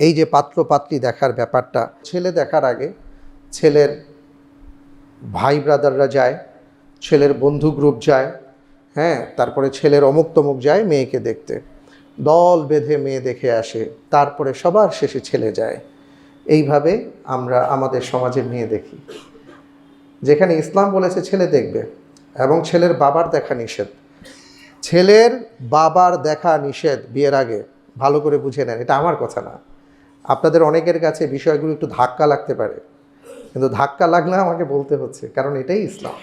এই যে পাত্র পাত্রী দেখার ব্যাপারটা, ছেলে দেখার আগে ছেলের ভাই ব্রাদাররা যায়, ছেলের বন্ধু গ্রুপ যায় হ্যাঁ তারপরে ছেলের অমুক তমুক যায় মেয়েকে দেখতে। দল বেঁধে মেয়ে দেখে আসে, তারপরে সবার শেষে ছেলে যায়। এইভাবে আমরা আমাদের সমাজে মেয়ে দেখি। যেখানে ইসলাম বলেছে ছেলে দেখবে এবং ছেলের বাবার দেখা নিষেধ। ছেলের বাবার দেখা নিষেধ বিয়ের আগে, ভালো করে বুঝে নেন, এটা আমার কথা না। আপনাদের অনেকের কাছে বিষয়গুলো একটু ধাক্কা লাগতে পারে। কিন্তু ধাক্কা লাগলে আমাকে বলতে হচ্ছে, কারণ এটাই ইসলাম।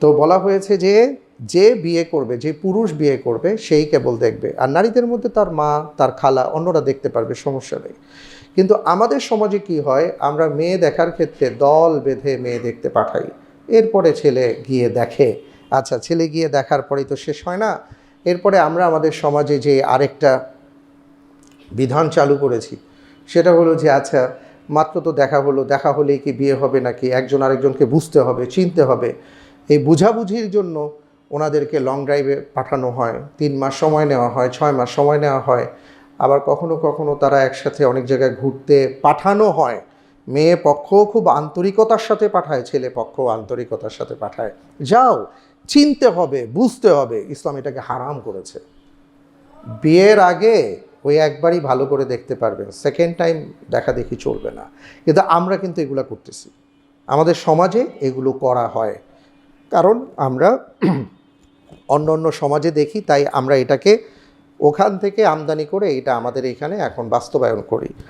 তো বলা হয়েছে যে যে বিয়ে করবে, যে পুরুষ বিয়ে করবে, সেই কেবল দেখবে। আর নারীদের মধ্যে তার মা, তার খালা, অন্যরা দেখতে পারবে, সমস্যা নেই। কিন্তু আমাদের সমাজে কি হয়, আমরা মেয়ে দেখার ক্ষেত্রে দল বেঁধে মেয়ে দেখতে পাঠাই। এরপরে ছেলে গিয়ে দেখে আচ্ছা ছেলে গিয়ে দেখার পরেই তো শেষ হয় না। এরপরে আমরা আমাদের সমাজে যে আরেকটা বিধান চালু করেছি। সেটা হলো যে আচ্ছা মাত্র তো দেখা হলো, দেখা হলেই কি বিয়ে হবে নাকি? একজন আরেকজনকে বুঝতে হবে, চিনতে হবে। এই বুঝাবুঝির জন্য ওনাদেরকে লং ড্রাইভে পাঠানো হয়। তিন মাস সময় নেওয়া হয়, ছয় মাস সময় নেওয়া হয়। আবার কখনো কখনো তারা একসাথে অনেক জায়গায় ঘুরতে পাঠানো হয়। মেয়ে পক্ষও খুব আন্তরিকতার সাথে পাঠায়, ছেলে পক্ষও আন্তরিকতার সাথে পাঠায়। যাও, চিনতে হবে, বুঝতে হবে, ইসলাম এটাকে হারাম করেছে। বিয়ের আগে ওই একবারই ভালো করে দেখতে পারবেন সেকেন্ড টাইম দেখা দেখি চলবে না। কিন্তু আমরা কিন্তু এগুলো করতেছি। আমাদের সমাজে এগুলো করা হয়। কারণ আমরা অন্য অন্য সমাজে দেখি, তাই আমরা এটাকে ওখান থেকে আমদানি করে এটা আমাদের এখানে এখন বাস্তবায়ন করি।